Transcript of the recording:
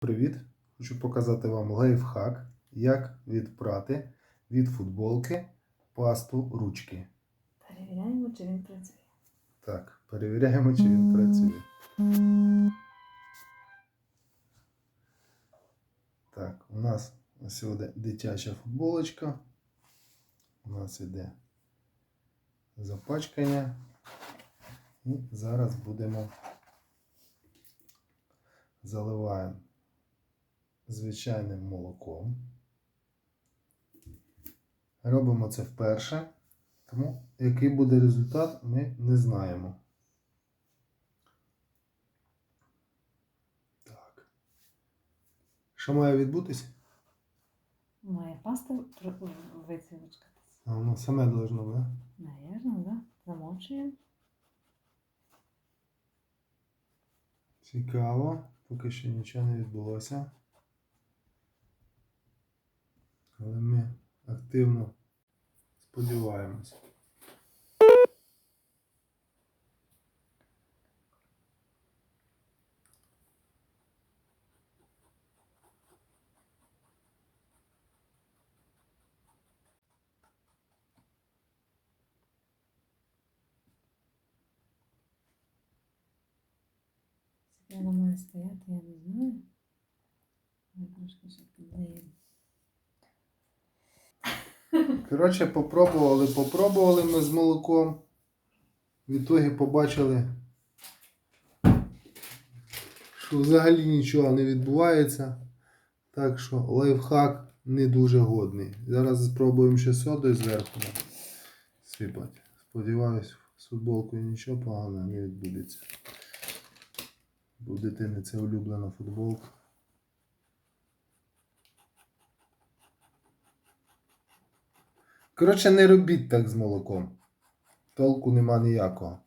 Привіт! Хочу показати вам лайфхак, як відпрати від футболки пасту ручки. Перевіряємо, чи він працює. Так, перевіряємо, чи він працює. Так, у нас сьогодні дитяча футболочка. У нас іде запачкання. І зараз будемо заливаємо звичайним молоком. Робимо це вперше, тому який буде результат, ми не знаємо. Так. Що має відбутись? Має паста вицілочкатись. А воно саме должно, да? Наверно, да? Замочуємо. Цікаво, поки що нічого не відбулося. Але ми активно сподіваємось. Вона має стояти, я не знаю. Ми трошки ще піддаємо. Коротше, попробували, попробували ми з молоком. В ітогі побачили, що взагалі нічого не відбувається. Так що лайфхак не дуже годний. Зараз спробуємо ще содою зверху сипати. Сподіваюсь, з футболкою нічого поганого не відбудеться. Бо дитини це улюблена футболка. Коротше, не робіть так з молоком. Толку нема ніякого.